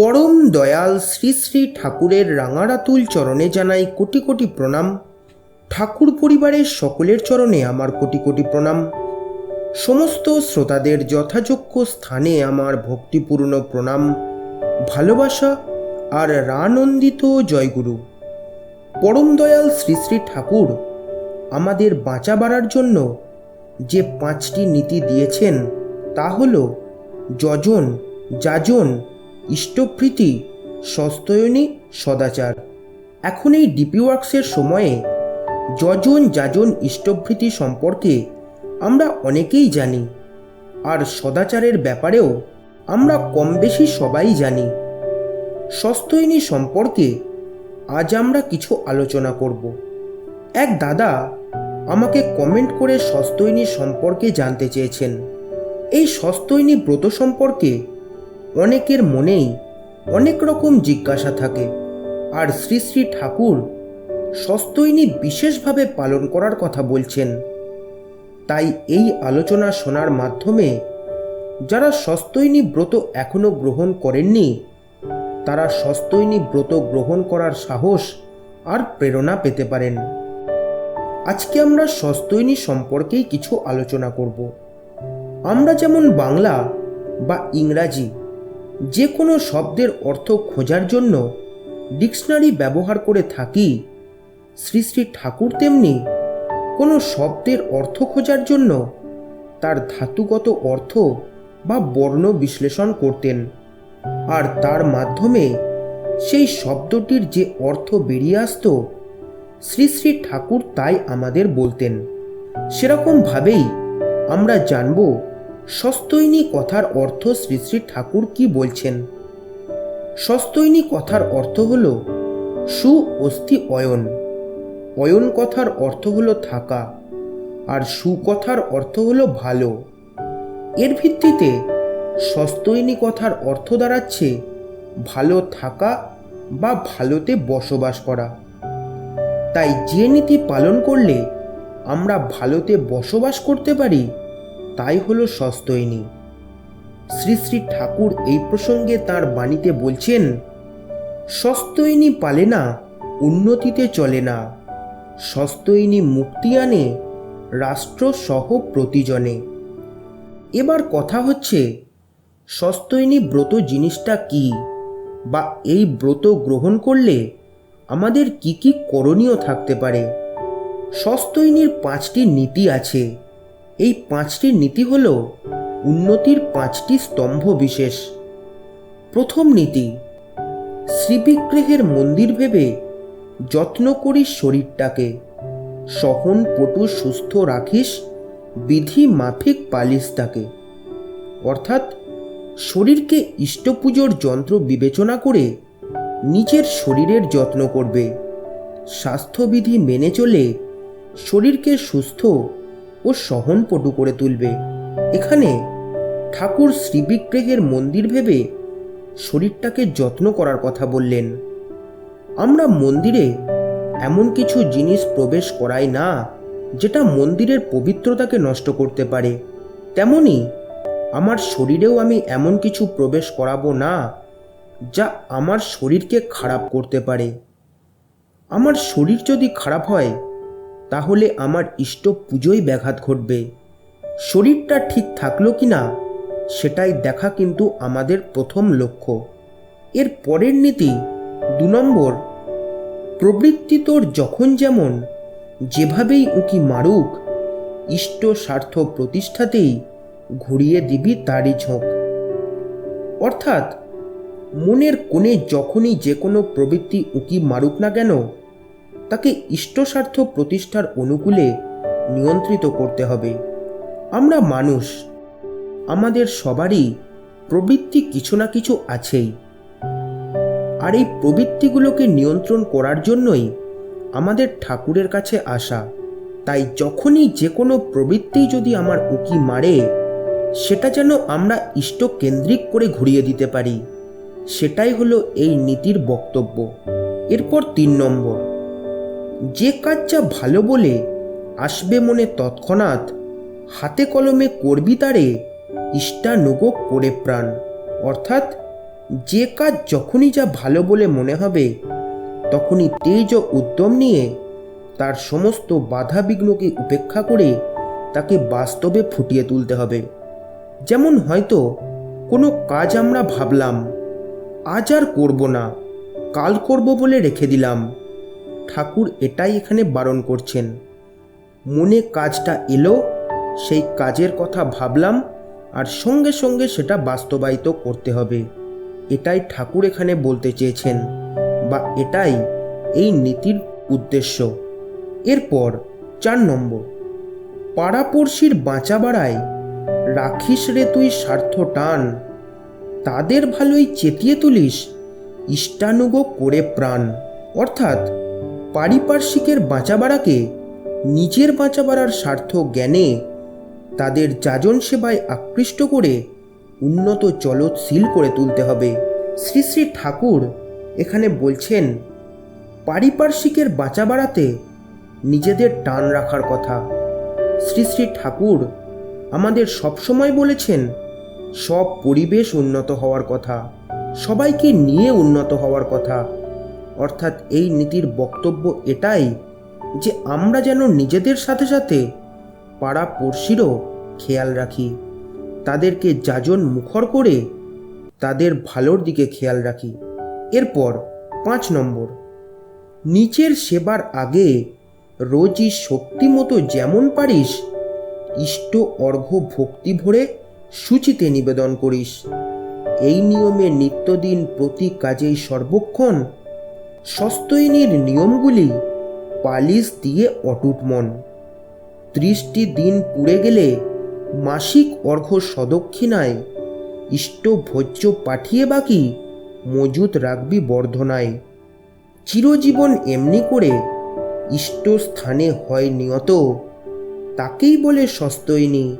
পরম দয়াল শ্রী শ্রী ঠাকুরের রাঙারাতুল চরণে জানাই কোটি কোটি প্রণাম। ঠাকুর পরিবারের সকলের চরণে আমার কোটি কোটি প্রণাম। সমস্ত শ্রোতাদের যথাযোগ্য স্থানে আমার ভক্তিপূর্ণ প্রণাম। ভালোবাসা আর রানন্দিত জয়গুরু। পরম দয়াল শ্রী শ্রী ঠাকুর, আমাদের বাঁচা বাড়ার জন্য যে পাঁচটি নীতি দিয়েছেন, তা হল যজন, যাজন ইষ্টপ্রীতি, সস্তয়নী, সদাচার। এখন এই ডিপি ওয়ার্কসের সময়ে যজন যাজন ইষ্টভৃতি সম্পর্কে আমরা অনেকেই জানি, আর সদাচারের ব্যাপারেও আমরা কম বেশি সবাই জানি। সস্তয়নী সম্পর্কে আজ আমরা কিছু আলোচনা করব। এক দাদা আমাকে কমেন্ট করে সস্তয়নী সম্পর্কে জানতে চেয়েছেন। এই সস্তয়নী ব্রত সম্পর্কে অনেকের মনেই অনেক রকম জিজ্ঞাসা থাকে। আর শ্রী শ্রী ঠাকুর সস্তৈনী বিশেষভাবে পালন করার কথা বলছেন। তাই এই আলোচনা শোনার মাধ্যমে যারা সস্তৈনী ব্রত এখনও গ্রহণ করেননি, তারা সস্তৈনী ব্রত গ্রহণ করার সাহস আর প্রেরণা পেতে পারেন। আজকে আমরা সস্তৈনী সম্পর্কেই কিছু আলোচনা করব। আমরা যেমন বাংলা বা ইংরাজি যে কোনো শব্দের অর্থ খোঁজার জন্য ডিকশনারি ব্যবহার করে থাকি। শ্রী শ্রী ঠাকুর তেমনি কোনো শব্দের অর্থ খোঁজার জন্য তার ধাতুগত অর্থ বা বর্ণ বিশ্লেষণ করতেন। আর তার মাধ্যমে সেই শব্দটির যে অর্থ বেরিয়ে আসতো, শ্রী শ্রী ঠাকুর তাই আমাদের বলতেন। সেরকমভাবেই আমরা জানব সস্তৈনী কথার অর্থ শ্রী শ্রী ঠাকুর কি বলছেন? সস্তৈনী কথার অর্থ হল সু অস্থি অয়ন। অয়ন কথার অর্থ হলো থাকা, আর সুকথার অর্থ হলো ভালো। এর ভিত্তিতে সস্তৈনী কথার অর্থ দাঁড়াচ্ছে ভালো থাকা বা ভালোতে বসবাস করা। তাই যে নীতি পালন করলে আমরা ভালোতে বসবাস করতে পারি তাই হলো সস্তৈনী শ্রী শ্রী ঠাকুর এই প্রসঙ্গে তার বাণীতে বলছেন সস্তৈনী পালে না, উন্নতিতে চলে না। সস্তৈনী মুক্তি আনে, রাষ্ট্র সহ প্রতিজনে। এবার কথা হচ্ছে সস্তৈনী ব্রত জিনিসটা কি? বা এই ব্রত গ্রহণ করলে আমাদের কি কি করণীয় থাকতে পারে? সস্তৈনীর পাঁচটি নীতি আছে। এই পাঁচটি নীতি হল উন্নতির পাঁচটি স্তম্ভ বিশেষ। প্রথম নীতি, শ্রীবিগ্রহের মন্দির ভেবে যত্ন করিস শরীরটাকে। সহন পটু সুস্থ রাখিস, বিধি মাফিক পালিস তাকে। অর্থাৎ শরীরকে ইষ্টপুজোর যন্ত্র বিবেচনা করে নিজের শরীরের যত্ন করবে। স্বাস্থ্যবিধি মেনে চলে শরীরকে সুস্থ ও সহনপটু করে তুলবে। এখানে ঠাকুর শ্রীবিগ্রহের মন্দির ভেবে শরীরটাকে যত্ন করার কথা বললেন। আমরা মন্দিরে এমন কিছু জিনিস প্রবেশ করাই না, যেটা মন্দিরের পবিত্রতাকে নষ্ট করতে পারে। তেমনি আমার শরীরেও আমি এমন কিছু প্রবেশ করাবো না, যা আমার শরীরকে খারাপ করতে পারে। আমার শরীর যদি খারাপ হয় তাহলে আমার ইষ্ট পুজোয় ব্যাঘাত ঘটবে। শরীরটা ঠিক থাকল কি না, সেটাই দেখা কিন্তু আমাদের প্রথম লক্ষ্য। এর পরের নীতি দু নম্বর, প্রবৃত্তি তোর যখন যেমন, যেভাবেই উঁকি মারুক, ইষ্ট স্বার্থ প্রতিষ্ঠাতেই ঘুরিয়ে দিবি তারই ঝোঁক। অর্থাৎ, মনের কোণে যখনই যে কোনো প্রবৃত্তি উঁকি মারুক না কেন তাকে ইষ্টস্বার্থ প্রতিষ্ঠার অনুকূলে নিয়ন্ত্রিত করতে হবে। আমরা মানুষ, আমাদের সবারই প্রবৃত্তি কিছু না কিছু আছেই। আর এই প্রবৃত্তিগুলোকে নিয়ন্ত্রণ করার জন্যই আমাদের ঠাকুরের কাছে আসা। তাই যখনই যে কোনো প্রবৃত্তি যদি আমার উকি মারে, সেটা যেন আমরা ইষ্ট কেন্দ্রিক করে ঘুরিয়ে দিতে পারি। সেটাই হলো এই নীতির বক্তব্য। এরপর তিন নম্বর। যে কাজ যা ভালো বলে আসবে মনে তৎক্ষণাৎ, হাতে কলমে করবি তারে ইষ্টানুগ করে প্রাণ। অর্থাৎ যে কাজ যখনই যা ভালো বলে মনে হবে, তখনই তেজ ও উদ্যম নিয়ে তার সমস্ত বাধা বিঘ্নকে উপেক্ষা করে তাকে বাস্তবে ফুটিয়ে তুলতে হবে। যেমন হয়তো কোনো কাজ আমরা ভাবলাম, আজ আর করব না, কাল করব বলে রেখে দিলাম ঠাকুর এটাই এখানে বারণ করছেন। মনে কাজটা এলো, সেই কাজের কথা ভাবলাম, আর সঙ্গে সঙ্গে সেটা বাস্তবায়িত করতে হবে। এটাই ঠাকুর এখানে বলতে চেয়েছেন, বা এটাই এই নীতির উদ্দেশ্য। এরপর চার নম্বর। পাড়াপড়শির বাঁচা বাড়ায় রাখিস রে তুই স্বার্থ টান, তাদের ভালোই চেতিয়ে তুলিস, ইষ্টানুগ করে প্রাণ। অর্থাৎ পারিপার্শ্বিকের বাঁচা বাড়াকে নিজের বাঁচা বাড়ার স্বার্থ জ্ঞানে তাদের যাজন সেবায় আকৃষ্ট করে উন্নত চলৎশীল করে তুলতে হবে। শ্রী শ্রী ঠাকুর এখানে বলছেন, পারিপার্শ্বিকের বাঁচা বাড়াতে নিজেদের টান রাখার কথা। শ্রী শ্রী ঠাকুর আমাদের সবসময় বলেছেন, সব পরিবেশ উন্নত হওয়ার কথা, সবাইকে নিয়ে উন্নত হওয়ার কথা। অর্থাৎ এই নীতির বক্তব্য এটাই যে আমরা যেন নিজেদের সাথে সাথে পাড়া পড়শিরও খেয়াল রাখি, তাদেরকে যাজন মুখর করে তাদের ভালোর দিকে খেয়াল রাখি। এরপর পাঁচ নম্বর, নিচের সেবার আগে রোজই শক্তি মতো যেমন পারিস, ইষ্ট অর্ঘ্য ভক্তি ভরে সূচিতে নিবেদন করিস। এই নিয়মে নিত্যদিন প্রতি কাজেই সর্বক্ষণ সস্তৈনীর নিয়মগুলি পালিশ দিয়ে অটুট মন। ত্রিশটি দিন পুড়ে গেলে মাসিক অর্ঘ্য সদক্ষিণায় ইষ্ট ভোজ্য পাঠিয়ে বাকি মজুত রাখবি বর্ধনায়। চিরজীবন এমনি করে ইষ্ট স্থানে হয় নিয়ত, তাকেই বলে সস্তৈনী,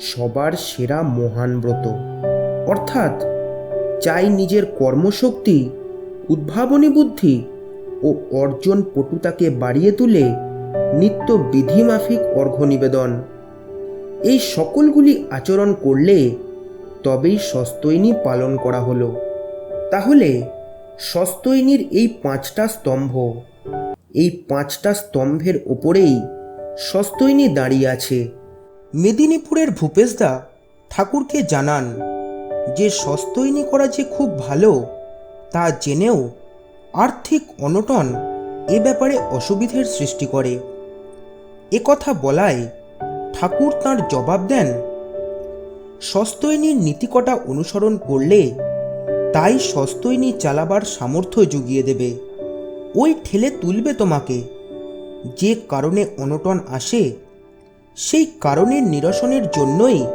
সবার সেরা মহান ব্রত। অর্থাৎ চাই নিজের কর্মশক্তি উদ্ভাবনী বুদ্ধি ও অর্জন পটুতাকে বাড়িয়ে তুলে নিত্য বিধিমাফিক অর্ঘ্য নিবেদন এই সকলগুলি আচরণ করলে তবেই সস্তৈনী পালন করা হলো। তাহলে সস্তৈনীর এই পাঁচটা স্তম্ভ, এই পাঁচটা স্তম্ভের ওপরেই সস্তৈনী দাঁড়িয়ে আছে। মেদিনীপুরের ভূপেশদা ঠাকুরকে জানান যে সস্তৈনী করা যে খুব ভালো তা জেনেও আর্থিক অনটন এ ব্যাপারে অসুবিধের সৃষ্টি করে। এ কথা বলায় ঠাকুর তাঁর জবাব দেন, সস্তৈনীর নীতিকটা অনুসরণ করলে তাই সস্তৈনী চালাবার সামর্থ্য জুগিয়ে দেবে। ওই ঠেলে তুলবে তোমাকে। যে কারণে অনটন আসে, সেই কারণের নিরসনের জন্যই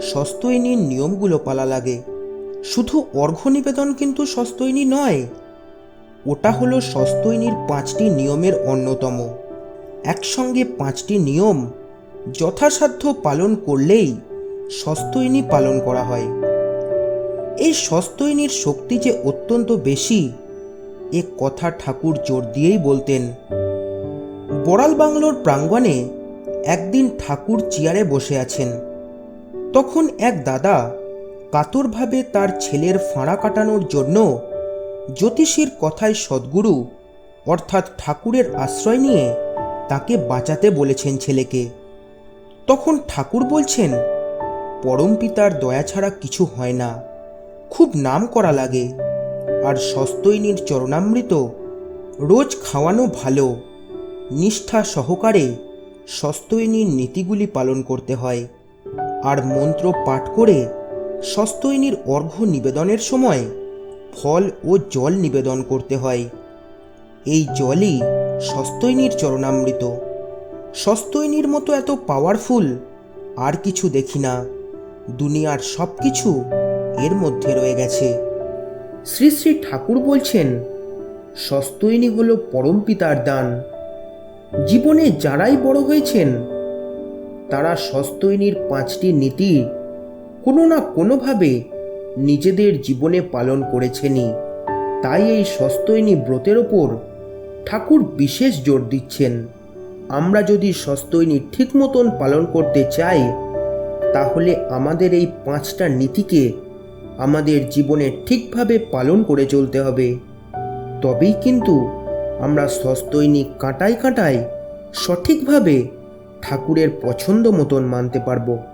সস্তৈনীর নিয়মগুলো পালা লাগে। শুধু অর্ঘ্য নিবেদন কিন্তু সস্তৈনী নয়। ওটা হলো সস্তৈনীর পাঁচটি নিয়মের অন্যতম। একসঙ্গে পাঁচটি নিয়ম যথাসাধ্য পালন করলেই সস্তৈনী পালন করা হয়। এই সস্তৈনীর শক্তি যে অত্যন্ত বেশি, এ কথা ঠাকুর জোর দিয়েই বলতেন। বড়াল বাংলোর প্রাঙ্গণে একদিন ঠাকুর চেয়ারে বসে আছেন। তখন এক দাদা কাতরভাবে তার ছেলের ফাঁড়া কাটানোর জন্য জ্যোতিষীর কথায় সদ্গুরু, অর্থাৎ ঠাকুরের আশ্রয় নিয়ে তাকে বাঁচাতে বলেছেন ছেলেকে। তখন ঠাকুর বলছেন, পরম পিতার দয়া ছাড়া কিছু হয় না, খুব নাম করা লাগে, আর সস্তৈনীর চরণামৃত রোজ খাওয়ানো ভালো, নিষ্ঠা সহকারে সস্তৈনীর নীতিগুলি পালন করতে হয়, আর মন্ত্র পাঠ করে সস্তৈনীর অর্ঘ্য নিবেদনের সময় ফল ও জল নিবেদন করতে হয়। এই জলই সস্তৈনীর চরণামৃত। সস্তৈনীর মতো এত পাওয়ারফুল আর কিছু দেখি না। দুনিয়ার সব কিছু এর মধ্যে রয়ে গেছে। শ্রী শ্রী ঠাকুর বলছেন, সস্তৈনী হল পরম পিতার দান। জীবনে যারাই বড় হয়েছেন, তারা সস্তৈনীর পাঁচটি নীতি কোনো না কোনোভাবে নিজেদের জীবনে পালন করেছেনই। তাই এই সস্তৈনী ব্রতের ওপর ঠাকুর বিশেষ জোর দিচ্ছেন। আমরা যদি সস্তৈনী ঠিক মতন পালন করতে চাই, তাহলে আমাদের এই পাঁচটা নীতিকে আমাদের জীবনে ঠিকভাবে পালন করে চলতে হবে। তবেই কিন্তু আমরা সস্তৈনিক কাঁটায় কাঁটায় সঠিকভাবে ঠাকুরের পছন্দ মতন মানতে পারব।